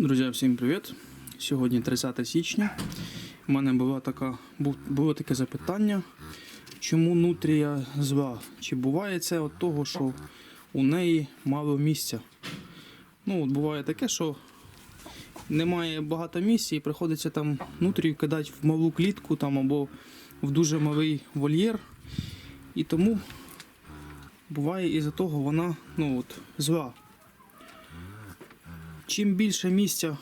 Друзі, всім привіт! Сьогодні 30 січня. У мене було, така, було таке запитання, чому нутрія зла? Чи буває це від того, що у неї мало місця? Ну, от буває таке, що немає багато місця і приходиться там нутрію кидати в малу клітку там, або в дуже малий вольєр. І тому буває із-за того вона ну, от, зла чим більше місця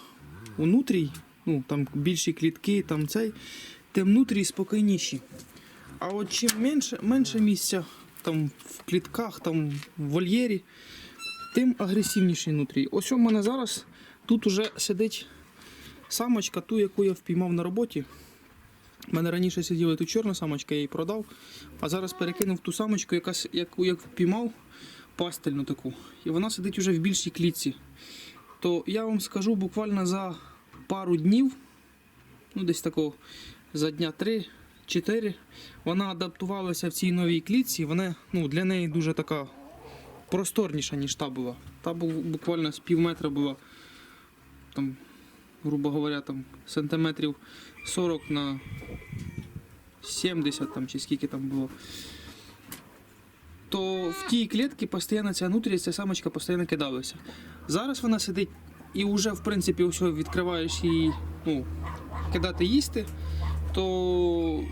у нутрій, ну там більші клітки, там цей, тим нутрій спокійніші. А от чим менше, менше місця там в клітках, там в вольєрі, тим агресивніші нутрій. Ось у мене зараз тут уже сидить самочка, ту, яку я впіймав на роботі. У мене раніше сиділа тут чорна самочка, я її продав, а зараз перекинув ту самочку, яку я впіймав, пастельну таку. І вона сидить уже в більшій клітці то я вам скажу буквально за пару днів, ну десь такого за дня 3-4, вона адаптувалася в цій новій клітці. Вона ну, для неї дуже така просторніша, ніж та була. Та буквально з пів метра була, там, грубо говоря, там, сантиметрів 40 на 70 там, чи скільки там було. То в тій клітці постійно ця нутрія, ця самочка постійно кидалася. Зараз вона сидить і вже, в принципі, ось відкриваєш її, ну, кидати їсти, то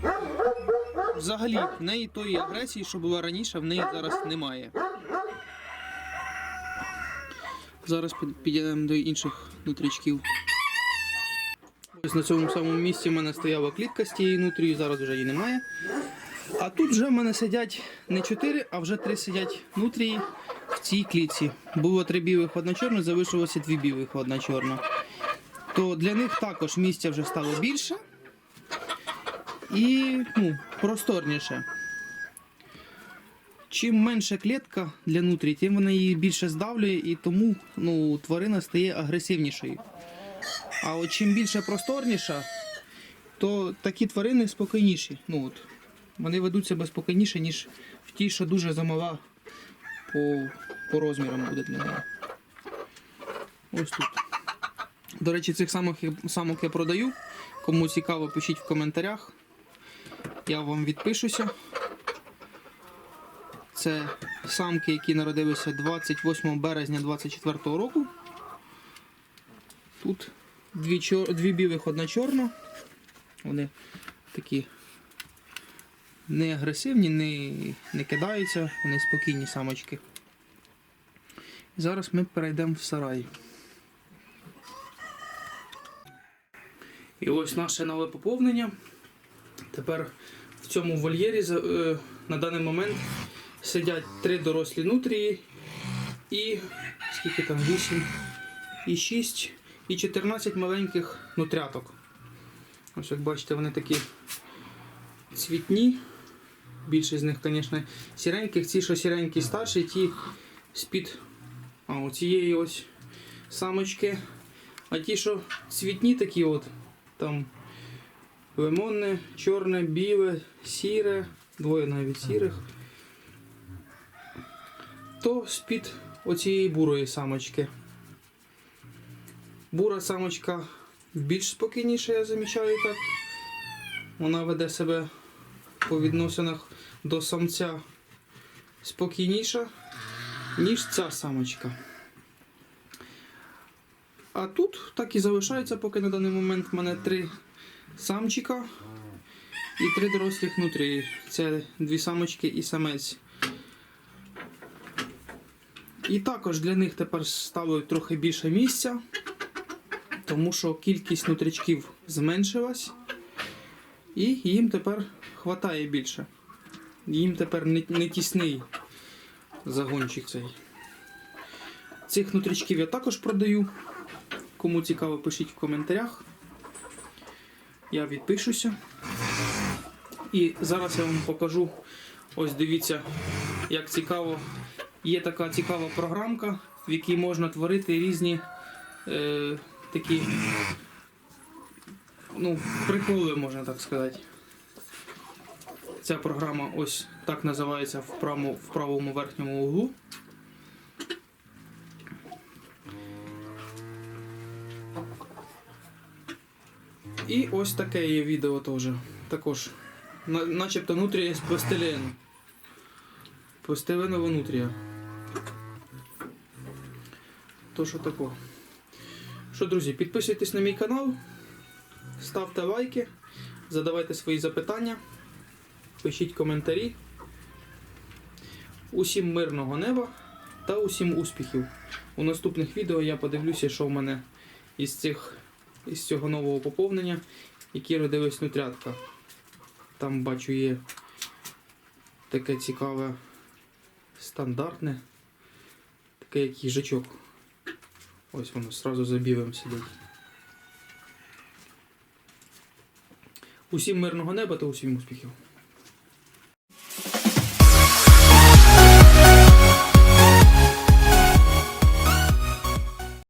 взагалі в неї тої агресії, що була раніше, в неї зараз немає. Зараз підійдемо до інших нутрячків. Ось на цьому самому місці в мене стояла клітка з тією нутрією, зараз вже її немає. А тут вже в мене сидять не 4, а вже 3 сидять нутрії в цій клітці. Було три білих, одна чорна, залишилося дві білих, одна чорна. То для них також місця вже стало більше і ну, просторніше. Чим менша клітка для нутрій, тим вона її більше здавлює і тому ну, тварина стає агресивнішою. А от чим більше просторніша, то такі тварини спокійніші. Ну, от, вони ведуть себе спокійніше, ніж в тій, що дуже замала по, по розмірам буде для неї. Ось тут. До речі, цих самок, самок я продаю. Кому цікаво, пишіть в коментарях. Я вам відпишуся. Це самки, які народилися 28 березня 24 року. Тут дві, чор... дві білих, одна чорна. Вони такі не агресивні, не, не кидаються, вони спокійні самочки. Зараз ми перейдемо в сарай. І ось наше нове поповнення. Тепер в цьому вольєрі е, на даний момент сидять три дорослі нутрії і скільки там 8 і 6 і 14 маленьких нутряток. Ось як бачите, вони такі цвітні. Більшість з них, звісно, сіреньких. Ці, що сіренькі старші, ті з-під цієї ось самочки. А ті, що цвітні такі от, там лимонне, чорне, біле, сіре, двоє навіть сірих, то з-під оцієї бурої самочки. Бура самочка більш спокійніша, я замічаю так. Вона веде себе по відносинах до самця спокійніша, ніж ця самочка. А тут так і залишається, поки на даний момент в мене три самчика і три дорослих нутрії. Це дві самочки і самець. І також для них тепер стало трохи більше місця, тому що кількість нутрячків зменшилась. І їм тепер хватає більше. Їм тепер не, не тісний загончик цей. Цих нутрячків я також продаю. Кому цікаво, пишіть в коментарях. Я відпишуся. І зараз я вам покажу. Ось дивіться, як цікаво. Є така цікава програмка, в якій можна творити різні е, такі ну, приколи, можна так сказати. Ця програма ось так називається в правому, в правому верхньому углу. І ось таке є відео теж. Також. На- начебто нутрія з пластиліну. Пластилинова нутрія. То що тако. Що, друзі, підписуйтесь на мій канал, ставте лайки, задавайте свої запитання, пишіть коментарі. Усім мирного неба та усім успіхів. У наступних відео я подивлюся, що в мене із, цих, із цього нового поповнення, які родились нутрятка. Там бачу є таке цікаве стандартне, таке як їжачок. Ось воно сразу за білим сидить. Усім мирного неба та усім успіхів.